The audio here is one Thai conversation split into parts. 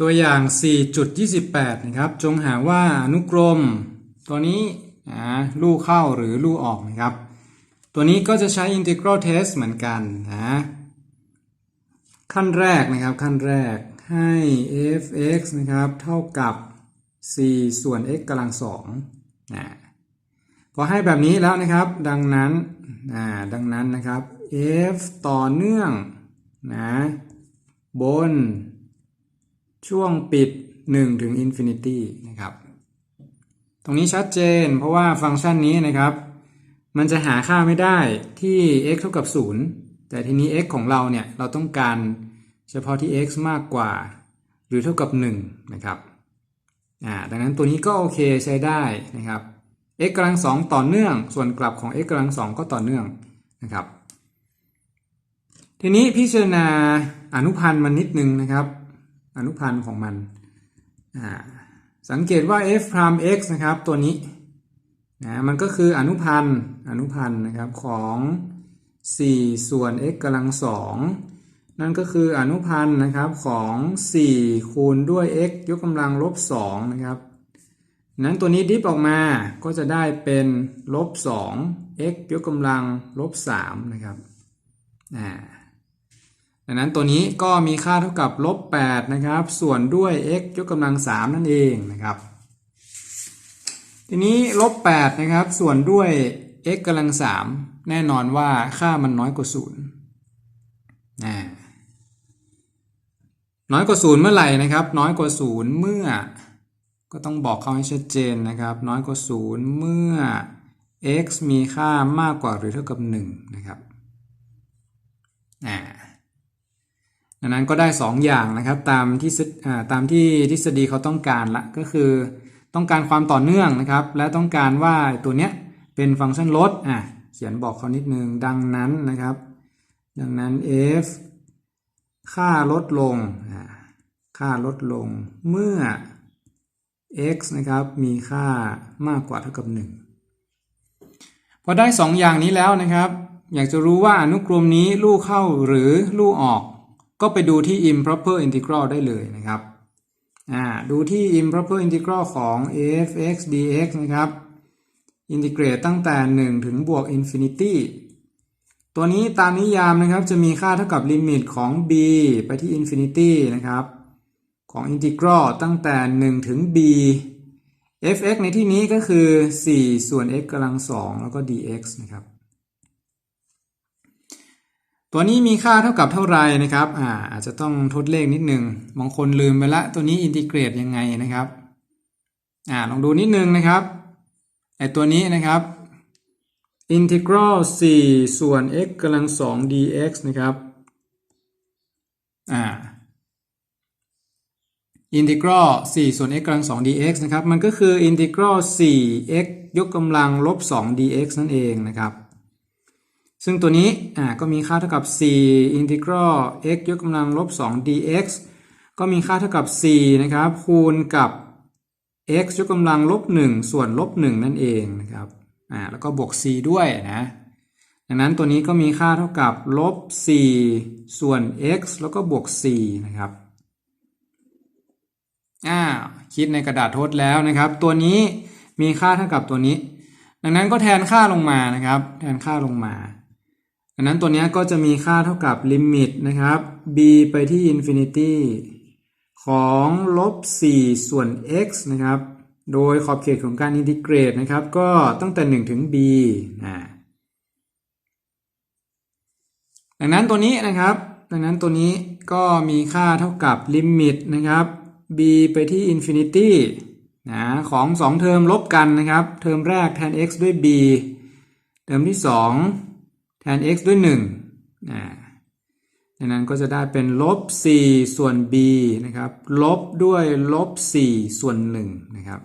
ตัวอย่าง 4.28 นะครับ จงหาว่าอนุกรม ตัวนี้ลู่เข้าหรือลู่ออกนะครับ ตัวนี้ก็จะใช้ integral test เหมือนกันนะขั้นแรกนะครับ ขั้นแรกให้ f(x) นะครับ เท่ากับ 4 ส่วน x กำลังสองนะพอให้แบบนี้แล้วนะครับ ดังนั้นนะดังนั้นนะครับ f ต่อเนื่องนะบน ช่วงปิด 1 ถึง infinity นะครับ ตรงนี้ชัดเจน เพราะว่าฟังก์ชันนี้นะครับ มันจะหาค่าไม่ได้ที่ x เท่ากับ 0 แต่ทีนี้ x ของเราเนี่ย เราต้องการเฉพาะที่ x มากกว่า หรือเท่ากับ 1 นะครับอ่าดังนั้นตัวนี้ก็โอเคใช้ได้นะครับ x กำลัง2ต่อเนื่อง ส่วนกลับของ x กำลัง2ก็ต่อเนื่องนะครับ ทีนี้พิจารณาอนุพันธ์มันนิดนึงนะครับ อนุพันธ์ของมัน สังเกตว่า f prime x นะครับตัวนี้นะมันก็คืออนุพันธ์อนุพันธ์นะครับของ 4 ส่วน x กำลัง2นั่นก็คืออนุพันธ์นะครับของ 4 คูณด้วย x ยกกำลังลบ2นะครับนั้นตัวนี้ดิฟออกมาก็จะได้เป็นลบ2 x ยกกำลังลบ3นะครับอ่า ดังนั้นตัวนี้ก็มีค่าเท่ากับลบ8นะครับ ส่วนด้วย x ยกกำลัง 3 นั่นเองนะครับ ทีนี้ลบ8นะครับ ส่วนด้วย x กำลัง 3 แน่นอนว่าค่ามันน้อยกว่า0นะน้อยกว่า0เมื่อไหร่นะครับ น้อยกว่า0เมื่อ ก็ต้องบอกเขาให้ชัดเจนนะครับ น้อยกว่า0เมื่อ x มีค่ามากกว่าหรือเท่ากับ1นะครับอ่า ดังนั้นก็ได้ 2 อย่างนะครับตามที่ตามที่ทฤษฎีเขาต้องการละก็คือต้องการความต่อเนื่องนะครับ และต้องการว่าตัวเนี้ยเป็นฟังก์ชันลดอะเขียนบอกเขานิดนึงดังนั้นนะครับ ดังนั้น f ค่าลดลงค่าลดลงเมื่อ x นะครับมีค่ามากกว่าเท่ากับ 1 พอได้ 2 อย่างนี้แล้วนะครับ อยากจะรู้ว่าอนุกรมนี้ลู่เข้าหรือลู่ออก ก็ไปดูที่ improper integral ได้เลยนะครับอ่าดูที่ improper integral ของ f(x) dx นะครับอินทิเกรตตั้งแต่ 1 ถึงบวก infinity ตัวนี้ตามนิยามนะครับจะมีค่าเท่ากับลิมิตของ b ไปที่ infinity นะครับ ของอินทิกรัลตั้งแต่ 1 ถึง b f(x) ในที่นี้ก็คือ 4 ส่วน x กำลัง 2 แล้วก็ dx นะครับ ตัวนี้มีค่าเท่ากับเท่าไรนะครับอ่าอาจจะต้องทดเลขนิดนึงบางคนลืมไปละ ตัวนี้อินทิเกรตยังไงนะครับอ่าลองดูนิดนึงนะครับไอตัวนี้นะครับอินทิกรัล4ส่วน x กำลัง2 dx นะครับอ่าอินทิกรัล4ส่วน x กำลัง2 dx นะครับ มันก็คืออินทิกรัล4 x ยกกำลังลบ2 dx นั่นเองนะครับ ซึ่งตัวนี้อ่าก็มีค่าเท่ากับ 4 integral x ยกกำลังลบ 2 dx ก็มีค่าเท่ากับ 4 นะครับ คูณกับ x ยกกำลังลบ 1 ส่วนลบ 1 นั่นเองนะครับอ่าแล้วก็บวก c ด้วยนะดังนั้นตัวนี้ก็มีค่าเท่ากับลบ 4 ส่วน x แล้วก็บวก c นะครับอ่าคิดในกระดาษทดแล้วนะครับ ตัวนี้มีค่าเท่ากับตัวนี้ ดังนั้นก็แทนค่าลงมานะครับ แทนค่าลงมา ดังนั้นตัวนี้ก็จะมีค่าเท่ากับลิมิตนะครับ b ไปที่ infinity ของลบ 4 ส่วน x นะครับ โดยขอบเขตของการอินทิเกรตนะครับ ก็ตั้งแต่ 1 ถึง b นะดังนั้นตัวนี้นะครับ ดังนั้นตัวนี้ก็มีค่าเท่ากับลิมิตนะครับ b ไปที่ infinity นะของ 2 เทอมลบกันนะครับ เทอมแรกแทน x ด้วย b เทอมที่ 2 น x ด้วย1นะดังนั้นก็จะได้เป็นลบ 4 ส่วน b นะครับ ลบด้วยลบ 4 ส่วน1นะครับ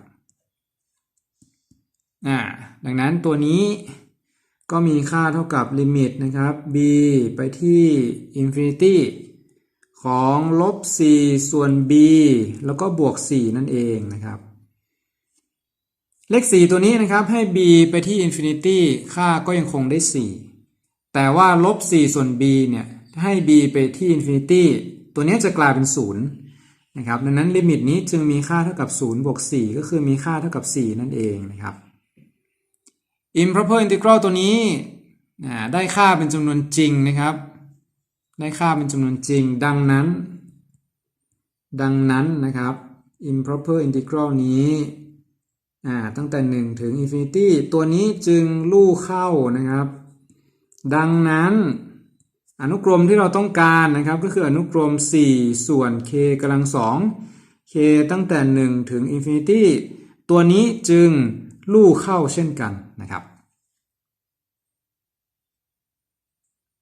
อ่าดังนั้นตัวนี้ก็มีค่าเท่ากับลิมิตนะครับ b ไปที่ infinity ของลบ 4 ส่วน b แล้วก็บวก 4 นั่นเองนะครับ เลข 4 ตัวนี้นะครับให้ b ไปที่ infinity ค่าก็ยังคงได้ 4 แต่ว่าลบ 4 ส่วน b เนี่ยให้ b ไปที่ infinity ตัวนี้จะกลายเป็น 0 นะครับ ดังนั้นลิมิตนี้จึงมีค่าเท่ากับ 0 บวก 4 ก็คือมีค่าเท่ากับ 4 นั่นเองนะครับ improper integral ตัวนี้อ่าได้ค่าเป็นจำนวนจริงนะครับ ได้ค่าเป็นจำนวนจริง ดังนั้น ดังนั้นนะครับ improper integral นี้อ่าตั้งแต่ 1 ถึง infinity ตัวนี้จึงลู่เข้านะครับ ดังนั้นอนุกรมที่เราต้องการนะครับก็คืออนุกรม 4 ส่วน k กำลัง2 k ตั้งแต่ 1 ถึงอินฟินิตี้ตัวนี้จึงลู่เข้าเช่นกันนะครับ